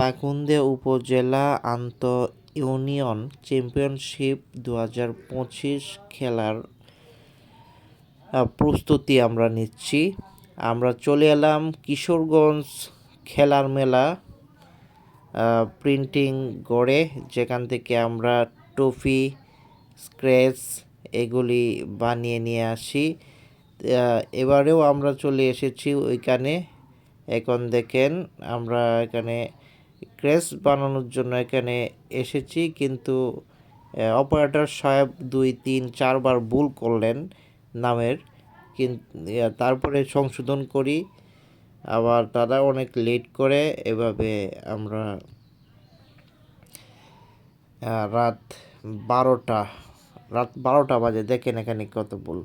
পাকুন্দিয়া উপজেলা আন্ত union championship দু হাজার পঁচিশ খেলার প্রস্তুতি আমরা নিচ্ছি। আমরা চলে এলাম কিশোরগঞ্জ খেলার মেলা প্রিন্টিং গড়ে, যেখান থেকে আমরা টফি স্ক্র্যাচ এগুলি বানিয়ে নিয়ে আসি। এবারেও আমরা চলে এসেছি ওইখানে। এখন দেখেন আমরা এখানে ক্রেস বানানোর জন্য এখানে এসেছি, কিন্তু অপারেটর সাহেব দুই, তিন, চারবার ভুল করলেন নামের। তারপরে সংশোধন করি। আবার তারা অনেক লেট করে এভাবে আমরা রাত বারোটা রাত বারোটা বাজে, দেখেন এখানে কত ভুল।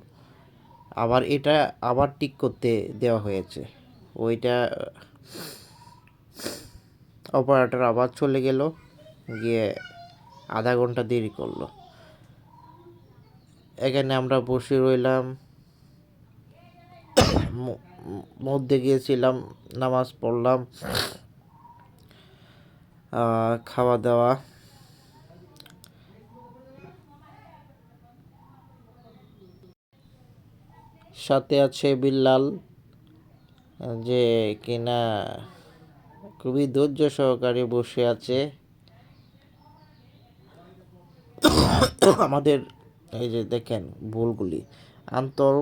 আবার এটা আবার ঠিক করতে দেওয়া হয়েছে। ওইটা অপারেটর আবার চলে গেল, গিয়ে আধা ঘণ্টা দেরি করল। এখানে আমরা বসে রইলাম। মধ্যে গিয়েছিলাম, নামাজ পড়লাম খাওয়া দাওয়া। সাথে আছে বিল্লাল, যে কিনা খুবই ধৈর্য সহকারে বসে আছে। আমাদের এই যে দেখেন ভুলগুলি। আন্তর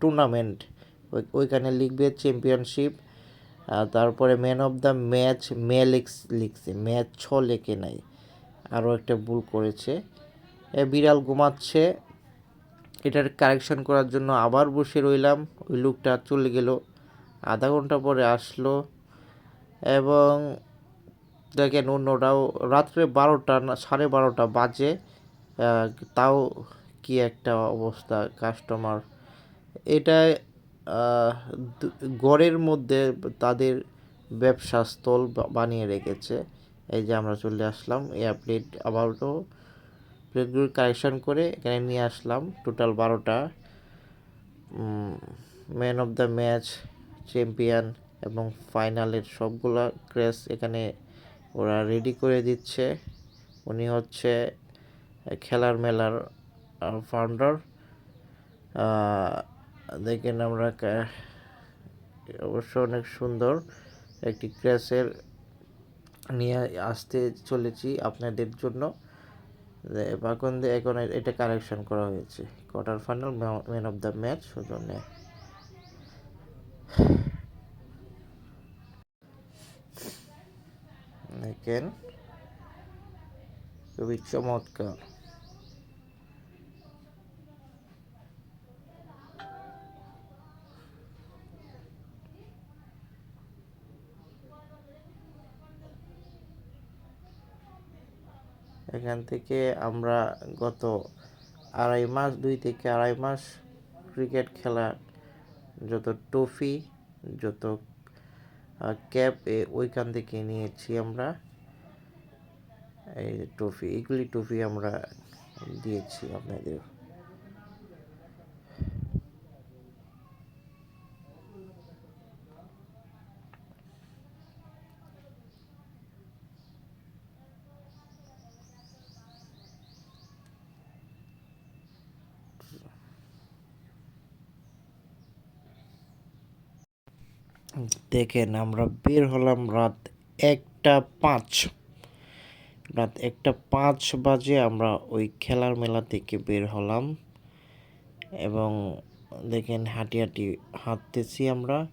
টুর্নামেন্ট ওইখানে লিখবে চ্যাম্পিয়নশিপ তারপরে ম্যান অফ দ্য ম্যাচ মে লিখস লিখছে ম্যাচ ছ লেখে নাই। আরও একটা ভুল করেছে। এ, বিড়াল ঘুমাচ্ছে। এটার কারেকশন করার জন্য আবার বসে রইলাম। ওই লোকটা চলে গেল। আধা ঘণ্টা পরে আসলো। এবং দেখেন অন্যটাও রাত্রে বারোটা না, সাড়ে বারোটা বাজে তাও কি একটা অবস্থা কাস্টমার এটা গড়ের মধ্যে তাদের ব্যবসা স্থল বানিয়ে রেখেছে। এই যে আমরা চলে আসলাম এয়ার আবারও প্লেটগুলো কালেকশন করে এখানে নিয়ে আসলাম টোটাল বারোটা। Man of the match champion এবং ফাইনালের সবগুলা ক্রেস এখানে ওরা রেডি করে দিচ্ছে। উনি হচ্ছে খেলার মেলার ফাউন্ডার দেখেন আমরা অবশ্য অনেক সুন্দর একটি ক্রেসের নিয়ে আসতে চলেছি আপনাদের জন্য। এখন এখন এটা কারেকশন করা হয়েছে। Quarter final man of the match সেজন্য দেখেন খুবই চমৎকার। এখান থেকে আমরা গত আড়াই মাস, দুই থেকে আড়াই মাস ক্রিকেট খেলা যত ট্রফি, যত ক্যাপ ওইখান থেকে নিয়েছি আমরা। এই ট্রফি এগুলি ট্রফি আমরা দিয়েছি আপনাদের। দেখেন আমরা বের হলাম রাত একটা পাঁচ। রাত একটা পাঁচ বাজে আমরা ওই খেলার মেলা থেকে বের হলাম এবং দেখেন হাঁটি হাঁটি হাঁটতেছি আমরা।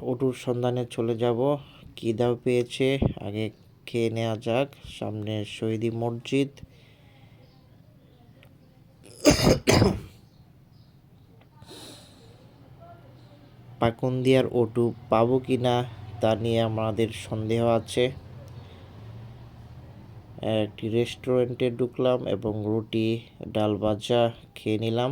অটুর সন্ধানে চলে যাব। কী দাও পেয়েছে। আগে খেয়ে নেওয়া যাক। সামনে শহীদি মসজিদ। পাকুন্দিয়ার ওটু পাবো কি না তা নিয়ে আমাদের সন্দেহ আছে। একটি রেস্টুরেন্টে ঢুকলাম এবং রুটি ডাল ভাজা খেয়ে নিলাম।